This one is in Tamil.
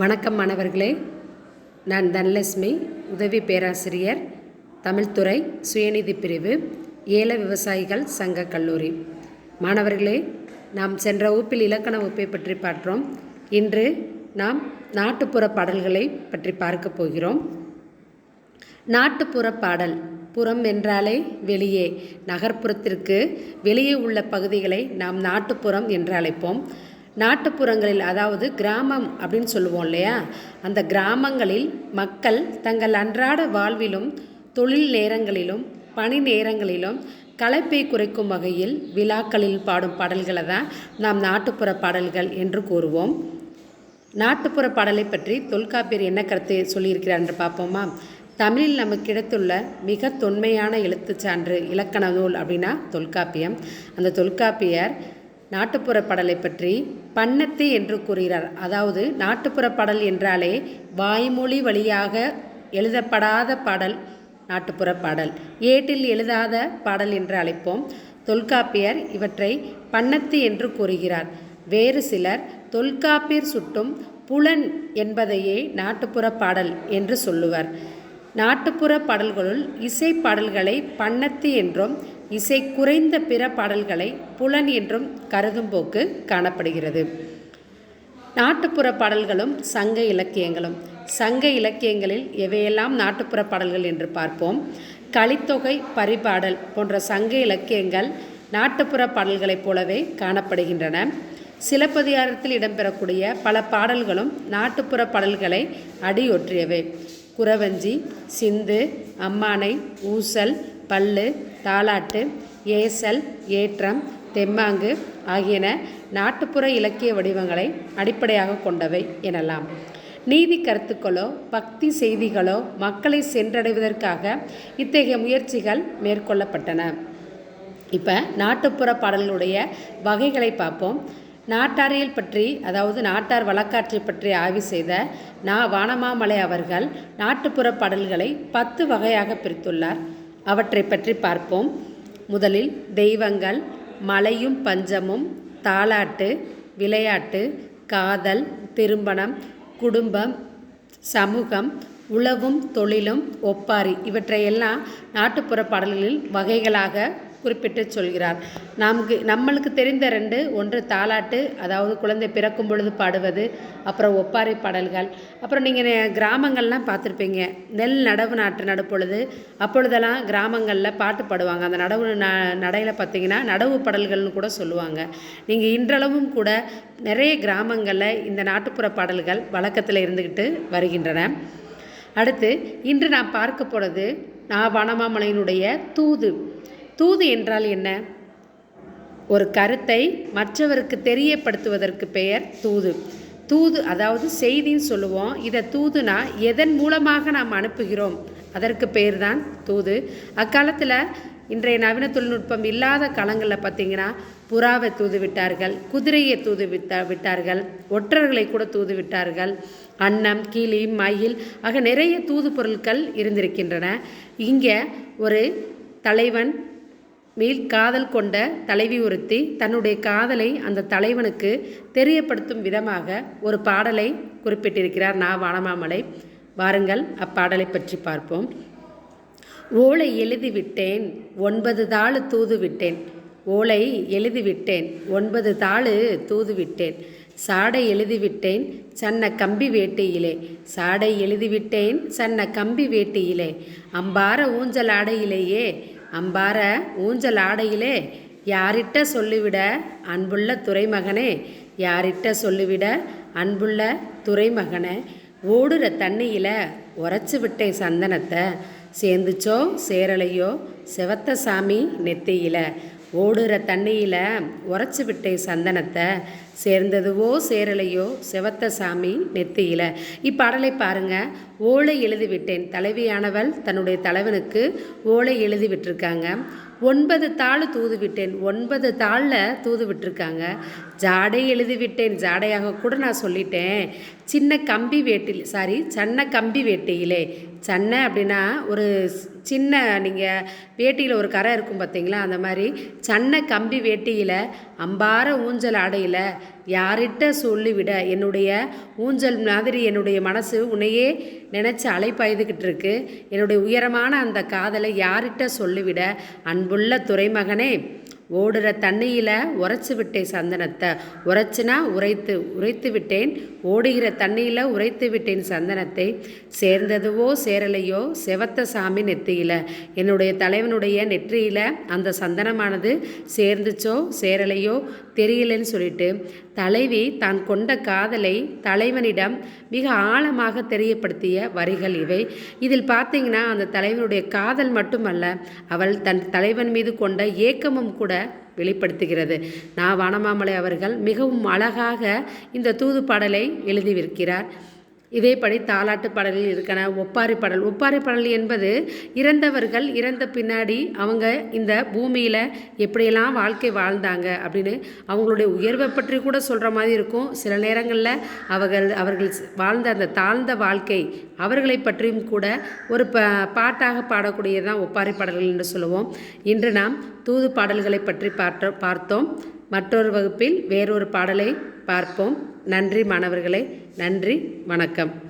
வணக்கம் மாணவர்களே. நான் தனலட்சுமி உதவி பேராசிரியர் தமிழ்துறை சுயநிதி பிரிவு ஏல விவசாயிகள் சங்க கல்லூரி. மாணவர்களே நாம் சென்ற வகுப்பில் இலக்கண வகுப்பை பற்றி பார்த்தோம் இன்று நாம் நாட்டுப்புற பாடல்களை பற்றி பார்க்க போகிறோம். நாட்டுப்புற பாடல் புறம் என்றாலே வெளியே நகர்ப்புறத்திற்கு வெளியே உள்ள பகுதிகளை நாம் நாட்டுப்புறம் என்று அழைப்போம். நாட்டுப்புறங்களில் அதாவது கிராமம் அப்படின்னு சொல்லுவோம் இல்லையா? அந்த கிராமங்களில் மக்கள் தங்கள் அன்றாட வாழ்விலும் தொழில் நேரங்களிலும் பணி நேரங்களிலும் களைப்பை குறைக்கும் வகையில் விழாக்களில் பாடும் பாடல்களை தான் நாம் நாட்டுப்புற பாடல்கள் என்று கூறுவோம். நாட்டுப்புற பாடலை பற்றி தொல்காப்பியர் என்ன கருத்து சொல்லியிருக்கிறார் என்று பார்ப்போமா? தமிழில் நமக்கு கிடைத்துள்ள மிக தொன்மையான எழுத்துச் சான்று இலக்கண நூல் அப்படின்னா தொல்காப்பியம். அந்த தொல்காப்பியர் நாட்டுப்புற பாடலை பற்றி பன்னத்து என்று கூறுகிறார். அதாவது நாட்டுப்புற பாடல் என்றாலே வாய்மொழி வழியாக எழுதப்படாத பாடல் நாட்டுப்புற பாடல். ஏட்டில் எழுதாத பாடல் என்று அழைப்போம். தொல்காப்பியர் இவற்றை பன்னத்து என்று கூறுகிறார். வேறு சிலர் தொல்காப்பியர் சுட்டும் புலன் என்பதையே நாட்டுப்புற பாடல் என்று சொல்லுவர். நாட்டுப்புற பாடல்களுள் இசை பாடல்களை பன்னத்து என்றும் இசை குறைந்த பிற பாடல்களை புலன் என்றும் கருதும் போக்கு காணப்படுகிறது. நாட்டுப்புற பாடல்களும் சங்க இலக்கியங்களும் சங்க இலக்கியங்களில் எவையெல்லாம் நாட்டுப்புற பாடல்கள் என்று பார்ப்போம். கலித்தொகை பரிபாடல் போன்ற சங்க இலக்கியங்கள் நாட்டுப்புற பாடல்களைப் போலவே காணப்படுகின்றன. சிலப்பதிகாரத்தில் இடம்பெறக்கூடிய பல பாடல்களும் நாட்டுப்புற பாடல்களை அடியொற்றியவை. குறவஞ்சி சிந்து அம்மானை ஊசல் பல்லு தாலாட்டு ஏசல் ஏற்றம் தெம்மாங்கு ஆகியன நாட்டுப்புற இலக்கிய வடிவங்களை அடிப்படையாக கொண்டவை எனலாம். நீதி கருத்துக்களோ பக்தி செய்திகளோ மக்களை சென்றடைவதற்காக இத்தகைய முயற்சிகள் மேற்கொள்ளப்பட்டன. இப்போ நாட்டுப்புற பாடல்களுடைய வகைகளை பார்ப்போம். நாட்டாரியல் பற்றி அதாவது நாட்டார் வழக்காற்றை பற்றி ஆய்வு செய்த நா. வானமாமலை அவர்கள் நாட்டுப்புற பாடல்களை பத்து வகையாக பிரித்துள்ளார். அவற்றை பற்றி பார்ப்போம். முதலில் தெய்வங்கள் மலையும் பஞ்சமும் தாலாட்டு விளையாட்டு காதல் திருமணம் குடும்பம் சமூகம் உழவும் தொழிலும் ஒப்பாரி இவற்றையெல்லாம் நாட்டுப்புற பாடல்களில் வகைகளாக குறிப்பிட்டு சொல்கிறார். நமக்கு நம்மளுக்கு தெரிந்த ரெண்டு ஒன்று தாலாட்டு அதாவது குழந்தை பிறக்கும் பொழுது பாடுவது அப்புறம் ஒப்பாரி பாடல்கள். அப்புறம் நீங்கள் கிராமங்கள்லாம் பார்த்துருப்பீங்க. நெல் நடவு நாட்டு நடுப்பொழுது அப்பொழுதெல்லாம் கிராமங்களில் பாட்டு பாடுவாங்க. அந்த நடவு ந நடையில் பார்த்தீங்கன்னா நடவு பாடல்கள்னு கூட சொல்லுவாங்க. நீங்கள் இன்றளவும் கூட நிறைய கிராமங்களில் இந்த நாட்டுப்புற பாடல்கள் வழக்கத்தில் இருந்துக்கிட்டு வருகின்றன. அடுத்து இன்று நான் பார்க்க போகிறது நான் வனமாமலையினுடைய தூது. தூது என்றால் என்ன? ஒரு கருத்தை மற்றவருக்கு தெரியப்படுத்துவதற்கு பெயர் தூது. தூது அதாவது செய்தின்னு சொல்லுவோம். இதை தூதுனா எதன் மூலமாக நாம் அனுப்புகிறோம்? அதற்கு பெயர் தான் தூது. அக்காலத்தில் இன்றைய நவீன தொழில்நுட்பம் இல்லாத காலங்களில் பார்த்தீங்கன்னா புறாவை தூது விட்டார்கள் குதிரையை தூது விட்டா விட்டார்கள் ஒற்றர்களை கூட தூது விட்டார்கள் அன்னம் கிளி மயில் ஆக நிறைய தூது பொருட்கள் இருந்திருக்கின்றன. இங்கே ஒரு தலைவன் மேல் காதல் கொண்ட தலைவி ஒருத்தி தன்னுடைய காதலை அந்த தலைவனுக்கு தெரியப்படுத்தும் விதமாக ஒரு பாடலை குறிப்பிட்டிருக்கிறார் நா வானமாமலை. வாருங்கள் அப்பாடலை பற்றி பார்ப்போம். ஓலை எழுதிவிட்டேன் ஒன்பது தாள் தூது விட்டேன் ஓலை எழுதிவிட்டேன் ஒன்பது தாள் தூது விட்டேன் சாடை எழுதிவிட்டேன் சன்ன கம்பி வேட்டையிலே. சாடை எழுதிவிட்டேன் சன்ன கம்பி வேட்டையிலே. அம்பார ஊஞ்சல் ஆடையிலேயே அம்பார ஊஞ்சல் ஆடையிலே யாரிட்ட சொல்லிவிட அன்புள்ள துறைமகனே யாரிட்ட சொல்லிவிட அன்புள்ள துறைமகனே ஓடுற தண்ணியில் உரைச்சி விட்டேன் சந்தனத்தை. சேர்ந்துச்சோ சேரலையோ செவத்த சாமி நெத்தியில் ஓடுற தண்ணியில் உரைச்சி விட்டேன் சந்தனத்தை. சேர்ந்ததுவோ சேரலையோ செவத்த சாமி நெத்தியில. இப்பாடலை பாருங்க. ஓலை எழுதி விட்டேன் தலைவியானவள் தன்னுடைய தலைவனுக்கு ஓலை எழுதி விட்டுருக்காங்க ஒன்பது தாள் தூது விட்டேன் ஒன்பது தாளில் தூது விட்டுருக்காங்க ஜாடை எழுதி விட்டேன் ஜாடையாக கூட நான் சொல்லிட்டேன். சின்ன கம்பி வேட்டில் சாரி சன்ன கம்பி வேட்டையிலே. சன்னை அப்படின்னா ஒரு சின்ன நீங்கள் வேட்டியில் ஒரு கரை இருக்கும் பார்த்தீங்களா அந்த மாதிரி சன்ன கம்பி வேட்டியில் அம்பார ஊஞ்சல் ஆடையில் யார்கிட்ட சொல்லிவிட என்னுடைய ஊஞ்சல் மாதிரி என்னுடைய மனசு உன்னையே நினச்சி அலைப்பாய்துக்கிட்டு இருக்கு என்னுடைய உயரமான அந்த காதலை யார்கிட்ட சொல்லிவிட அன்புள்ள துறைமகனே ஓடுற தண்ணியில் உரைச்சி விட்டேன் சந்தனத்தை. உரைச்சினா உரைத்து உரைத்து விட்டேன். ஓடுகிற தண்ணியில் உரைத்து விட்டேன் சந்தனத்தை. சேர்ந்ததுவோ சேரலையோ செவத்த சாமி நெத்தியில். என்னுடைய தலைவனுடைய நெற்றியில் அந்த சந்தனமானது சேர்ந்துச்சோ சேரலையோ தெரியலன்னு சொல்லிட்டு தலைவி தான் கொண்ட காதலை தலைவனிடம் மிக ஆழமாக தெரியப்படுத்திய வரிகள் இவை. இதில் பார்த்தீங்கன்னா அந்த தலைவனுடைய காதல் மட்டுமல்ல அவள் தன் தலைவன் மீது கொண்ட ஏக்கமும் கூட வெளிப்படுத்துகிறது. நா. வானமாமலை அவர்கள் மிகவும் அழகாக இந்த தூது பாடலை இதேபடி தாலாட்டு பாடல்கள் இருக்கன ஒப்பாரி பாடல். ஒப்பாரி பாடல் என்பது இறந்தவர்கள் இறந்த பின்னாடி அவங்க இந்த பூமியில் எப்படியெல்லாம் வாழ்க்கை வாழ்ந்தாங்க அப்படின்னு அவங்களுடைய உயர்வை பற்றி கூட சொல்கிற மாதிரி இருக்கும். சில நேரங்களில் அவர்கள் அவர்கள் வாழ்ந்த அந்த தாழ்ந்த வாழ்க்கை அவர்களை பற்றியும் கூட ஒரு ப பாட்டாக பாடக்கூடியதான் ஒப்பாரி பாடல்கள் என்று சொல்லுவோம். இன்று நாம் தூது பாடல்களை பற்றி பார்த்த பார்த்தோம். மற்றொரு வகுப்பில் வேறொரு பாடலை பார்ப்போம். நன்றி மாணவர்களே. நன்றி. வணக்கம்.